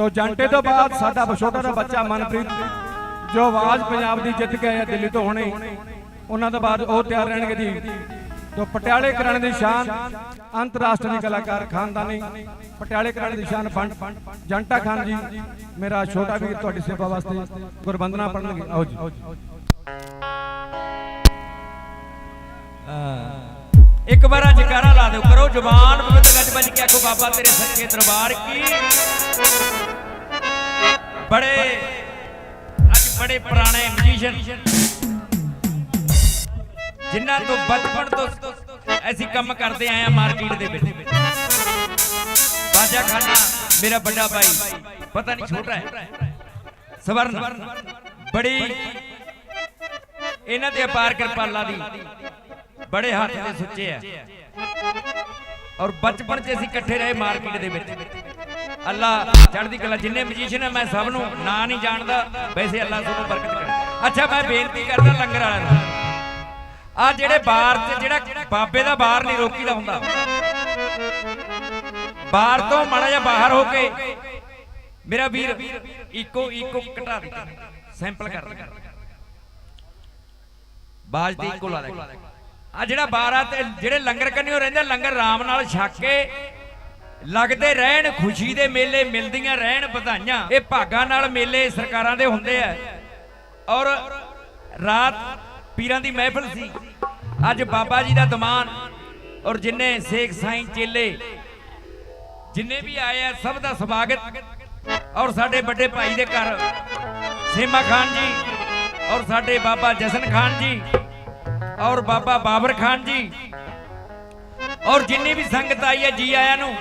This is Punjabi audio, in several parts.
ਤੋ ਜੰਟੇ ਤੋਂ ਬਾਅਦ ਸਾਡਾ ਛੋਟਾ ਜਿਹਾ ਬੱਚਾ ਮਨਪ੍ਰੀਤ, ਜੋ ਆਵਾਜ਼ ਪੰਜਾਬ ਦੀ ਜਿੱਤ ਕੇ ਆਇਆ ਦਿੱਲੀ ਤੋਂ ਹੁਣੇ, ਉਹਨਾਂ ਤੋਂ ਬਾਅਦ ਉਹ ਤਿਆਰ ਰਹਿਣਗੇ ਜੀ। ਤੋ ਪਟਿਆਲੇ ਘਰਾਣੇ ਦੀ ਸ਼ਾਨ, ਅੰਤਰਰਾਸ਼ਟਰੀ ਕਲਾਕਾਰ ਖਾਨਦਾਨੀ, ਪਟਿਆਲੇ ਕਰਨ ਦੀ ਸ਼ਾਨ ਫੰਡ ਜੰਟਾ ਖਾਨ ਜੀ, ਮੇਰਾ ਛੋਟਾ ਵੀਰ ਤੁਹਾਡੀ ਸੇਵਾ ਵਾਸਤੇ ਗੁਰਬੰਦਨਾ ਪੜਨਗੇ ਆਓ ਜੀ। ਇੱਕ ਵਾਰ ਜਕਾਰਾ ਲਾ ਦਿਓ ਕਰੋ ਜ਼ੁਬਾਨ ਪਵਿੱਤ ਗੱਜ ਵੱਜ ਕੇ ਆਖੋ, ਬਾਬਾ ਤੇਰੇ ਸੱਚੇ ਦਰਬਾਰ ਕੀ? ਬੜੇ, ਅੱਜ ਬੜੇ ਪੁਰਾਣੇ ਮਿਊਜ਼ੀਸ਼ੀਅਨ ਜਿਨ੍ਹਾਂ ਤੋਂ ਬਚਪਨ ਤੋਂ ਅਸੀਂ ਕੰਮ ਕਰਦੇ ਆਏ ਆ ਮਾਰਕੀਟ ਦੇ ਵਿੱਚ। ਬਾਜਾ ਖਾਨਾ, ਮੇਰਾ ਵੱਡਾ ਭਾਈ, ਪਤਾ ਨਹੀਂ ਛੋਟਾ ਹੈ। ਸਵਰਨ, ਬੜੀ, ਇਹਨਾਂ ਤੇ ਅਪਾਰ ਕਿਰਪਾਲਾ ਦੀ। ਬੜੇ ਹੱਥ ਦੇ ਸੁੱਚੇ ਆ। ਔਰ ਬਚਪਨ 'ਚ ਅਸੀਂ ਇਕੱਠੇ ਰਹੇ ਮਾਰਕੀਟ ਦੇ ਵਿੱਚ। ਅੱਲਾ ਚੜ੍ਹਦੀ ਕਲਾ ਜਿੰਨੇ ਮਜੀਸ਼ੀਅਨ ਆ, ਮੈਂ ਸਭ ਨੂੰ ਨਾਂ ਨਹੀਂ ਜਾਣਦਾ, ਵੈਸੇ ਅੱਲਾ ਤੁਹਾਨੂੰ ਬਰਕਤ ਕਰੇ। ਅੱਛਾ, ਮੈਂ ਬੇਨਤੀ ਕਰਦਾ ਲੰਗਰ ਵਾਲਿਆਂ ਨੂੰ। ਆ ਜਿਹੜੇ ਬਾਰ 'ਚ ਜਿਹੜਾ ਬਾਬੇ ਦਾ ਬਾਹਰ ਨਹੀਂ ਰੋਕੀਦਾ ਹੁੰਦਾ। ਬਾਹਰ ਤੋਂ ਮਾੜਾ ਜਿਹਾ ਬਾਹਰ ਹੋ ਕੇ ਮੇਰਾ ਵੀਰ ਇੱਕੋ ਇੱਕੋ ਘਟਾ ਦੇ ਸੈਂਪਲ ਕਰ। ਦੇ ਬਾਜ ਦੀ ਇੱਕੋ ਲਾ ਲੈ। ਆ ਜਿਹੜਾ ਬਾਰ ਆ ਤੇ ਜਿਹੜੇ ਲੰਗਰ ਕੰਨਿਓ ਰਹਿੰਦੇ ਲੰਗਰ ਰਾਮ ਨਾਲ ਛੱਕ ਕੇ ਲੱਗਦੇ ਰਹਿਣ, ਖੁਸ਼ੀ ਦੇ ਮੇਲੇ ਮਿਲਦੀਆਂ ਰਹਿਣ, ਵਧਾਈਆਂ। ਇਹ ਭਾਗਾਂ ਨਾਲ ਮੇਲੇ ਸਰਕਾਰਾਂ ਦੇ ਹੁੰਦੇ ਆ। ਔਰ ਰਾਤ ਪੀਰਾਂ ਦੀ ਮਹਿਫਲ ਸੀ। ਅੱਜ ਬਾਬਾ ਜੀ ਦਾ ਦਮਾਨ ਔਰ ਜਿੰਨੇ ਸੇਖ ਸਾਈਂ ਚੇਲੇ, ਜਿੰਨੇ ਵੀ ਆਏ ਆ, ਸਭ ਦਾ ਸਵਾਗਤ। ਔਰ ਸਾਡੇ ਵੱਡੇ ਭਾਈ ਦੇ ਘਰ, ਸੀਮਾ ਖਾਨ ਜੀ ਔਰ ਸਾਡੇ ਬਾਬਾ ਜਸਨ ਖਾਨ ਜੀ। ਔਰ ਬਾਬਾ ਬਾਬਰ ਖਾਨ ਜੀ। ਔਰ ਜਿੰਨੀ ਵੀ ਸੰਗਤ ਆਈ ਹੈ, ਜੀ ਆਇਆਂ ਨੂੰ।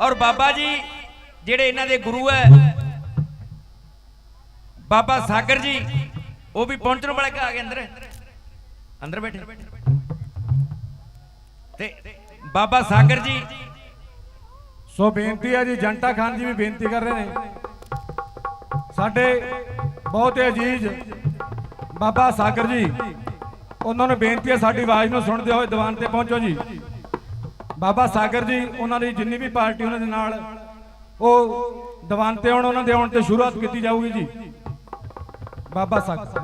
ਔਰ ਬਾਬਾ ਜੀ, ਜਿਹੜੇ ਇਹਨਾਂ ਦੇ ਗੁਰੂ ਹੈ, ਬਾਬਾ ਸਾਗਰ ਜੀ, ਉਹ ਵੀ ਪਹੁੰਚਣ ਵਾਲੇ ਆ ਗਏ ਅੰਦਰ। ਅੰਦਰ ਬੈਠੇ। ਤੇ ਬਾਬਾ ਸਾਗਰ ਜੀ, ਸੋ ਬੇਨਤੀ ਹੈ ਜੀ ਜੰਟਾ ਖਾਨ ਜੀ ਵੀ ਬੇਨਤੀ ਕਰ ਰਹੇ ਨੇ। ਸਾਡੇ ਬਹੁਤ ਅਜੀਜ਼ ਬਾਬਾ ਸਾਗਰ ਜੀ। ਉਹਨਾਂ ਨੂੰ ਬੇਨਤੀ ਹੈ ਸਾਡੀ ਆਵਾਜ਼ ਨੂੰ ਸੁਣਦੇ ਹੋਏ ਦੀਵਾਨ ਤੇ ਪਹੁੰਚੋ ਜੀ। ਬਾਬਾ ਸਾਗਰ ਜੀ, ਉਹਨਾਂ ਦੀ ਜਿੰਨੀ ਵੀ ਪਾਰਟੀ ਉਹਨਾਂ ਦੇ ਨਾਲ, ਉਹ ਦੀਵਾਨ ਤੇ ਆਉਣ, ਉਹਨਾਂ ਦੇ ਆਉਣ ਤੇ ਸ਼ੁਰੂਆਤ ਕੀਤੀ ਜਾਊਗੀ ਜੀ। ਬਾਬਾ ਸਾਗਰ।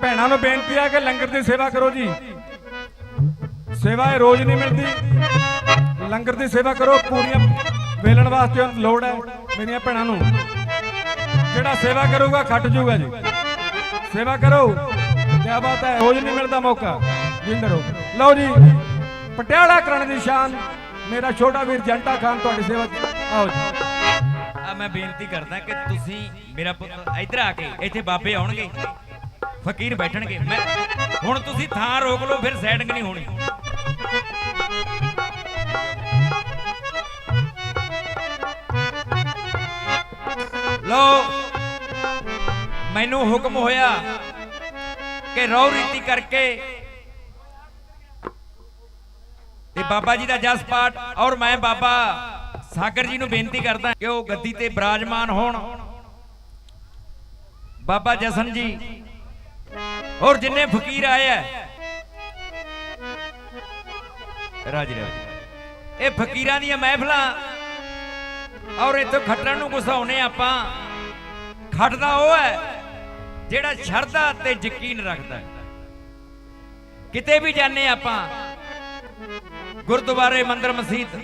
ਭੈਣਾਂ ਨੂੰ ਬੇਨਤੀ ਹੈ ਕਿ ਲੰਗਰ ਦੀ ਸੇਵਾ ਕਰੋ ਜੀ। ਸੇਵਾ ਇਹ ਰੋਜ਼ ਨਹੀਂ ਮਿਲਦੀ। ਲੰਗਰ ਦੀ ਸੇਵਾ ਕਰੋ, ਪੂਰੀਆਂ ਵੇਲਣ ਵਾਸਤੇ ਲੋੜ ਹੈ ਮੇਰੀਆਂ ਭੈਣਾਂ ਨੂੰ। ਜਿਹੜਾ ਸੇਵਾ ਕਰੂਗਾ ਖੱਟ ਜਾਊਗਾ ਜੀ। ਸੇਵਾ ਕਰੋ। ਕੀ ਬਾਤ ਹੈ, ਰੋਜ਼ ਨਹੀਂ ਮਿਲਦਾ ਮੌਕਾ। ਜਿੰਦਰ ਹੋ ਲਓ ਜੀ, ਪਟਿਆਲਾ ਕਰਨ ਦੀ ਸ਼ਾਨ। ਮੇਰਾ ਛੋਟਾ ਵੀਰ ਜੰਟਾ ਖਾਨ ਤੁਹਾਡੀ ਸੇਵਾ ਆਓ ਜੀ। ਆ ਮੈਂ ਬੇਨਤੀ ਕਰਦਾ ਕਿ ਤੁਸੀਂ ਮੇਰਾ ਪੁੱਤ ਇੱਧਰ ਆ ਕੇ, ਇੱਥੇ ਬਾਬੇ ਆਉਣਗੇ। ਫਕੀਰ ਬੈਠਣਗੇ। ਮੈਂ ਹੁਣ ਤੁਸੀਂ ਥਾਂ ਰੋਕ ਲਓ, ਫਿਰ ਸੈਟਿੰਗ ਨਹੀਂ ਹੋਣੀ। ਲਓ। ਮੈਨੂੰ ਹੁਕਮ ਹੋਇਆ ਕਿ ਰੌ ਰੀਤੀ ਕਰਕੇ ਤੇ ਬਾਬਾ ਜੀ ਦਾ ਜਸ ਪਾਠ ਔਰ ਮੈਂ ਬਾਬਾ ਸਾਗਰ ਜੀ ਨੂੰ ਬੇਨਤੀ ਕਰਦਾ ਕਿ ਉਹ ਗੱਦੀ ਤੇ ਬਰਾਜਮਾਨ ਹੋਣ। ਬਾਬਾ ਜਸਨ ਜੀ ਔਰ ਜਿੰਨੇ ਫਕੀਰ ਆਏ ਆ। ਰਾਜ ਰਾਜ। ਇਹ ਫਕੀਰਾਂ ਦੀਆਂ ਮਹਿਫਲਾਂ ਔਰ ਇੱਥੋਂ ਖੱਟਣ ਨੂੰ ਗੁਸਾਉਨੇ ਆਪਾਂ। ਖੱਟਦਾ ਉਹ ਹੈ ਜਿਹੜਾ ਸ਼ਰਧਾ ਤੇ ਯਕੀਨ ਰੱਖਦਾ ਕਿਤੇ ਵੀ ਜਾਂਦੇ ਆਪਾਂ ਗੁਰਦੁਆਰੇ ਮੰਦਰ ਮਸਜਿਦ